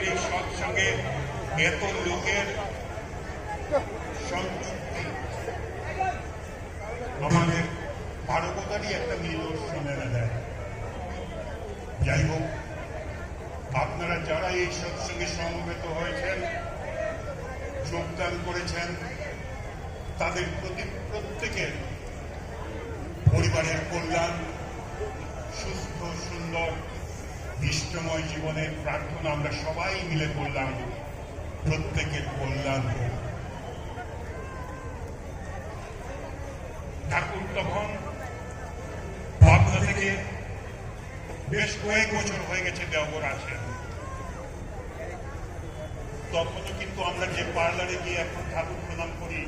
আজকের এই সৎসঙ্গে এত লোকের আমাদের মানবতারই একটা নিদর্শন এনে দেয়। যাই হোক, আপনারা যারা এই সৎসঙ্গে সমবেত হয়েছেন, যোগদান করেছেন, তাদের প্রতি প্রত্যেকের পরিবারের কল্যাণ, সুস্থ, সুন্দর বিষ্টময় জীবনের প্রার্থনা আমরা সবাই মিলে করলাম প্রত্যেকের কল্যাণ হোক। ঠাকুর তখন পাবনা থেকে বেশ কয়েক বছর হয়ে গেছে দেওঘর আছেন তখনও কিন্তু আমরা যে পার্লারে গিয়ে এখন ঠাকুর প্রণাম করি,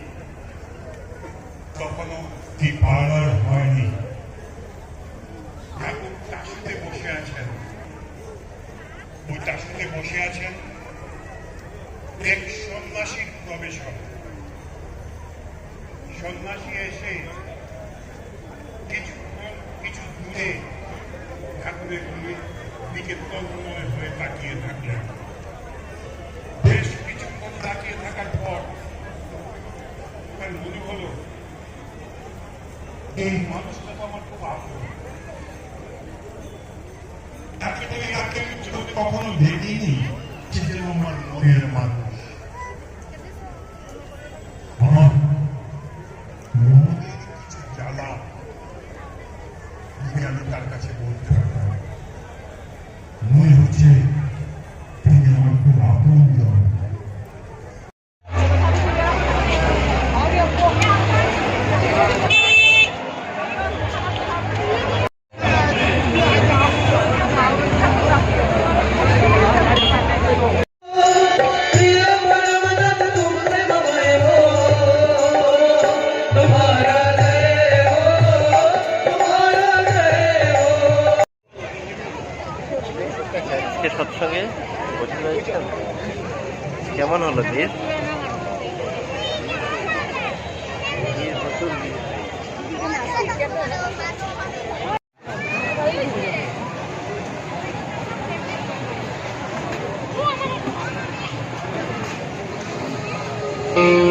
তখনও এই পার্লার হয়নি ঠাকুর টাসুতে বসে আছেন টাসুতে বসে আছেন এক সন্ন্যাসীর প্রবেশ হবে সন্ন্যাসী এসে কিছুক্ষণ কিছু দূরে ঠাকুরের দিকে তন্ময় হয়ে তাকিয়ে থাকলেন। বেশ কিছুক্ষণ তাকিয়ে থাকার পর মনে হলো, এই মানুষটা তো আমার খুব আপন এই আগে কখনো দেখিনি আমার মনের মানুষ। কেমন হলো দিদি Mmm. -hmm.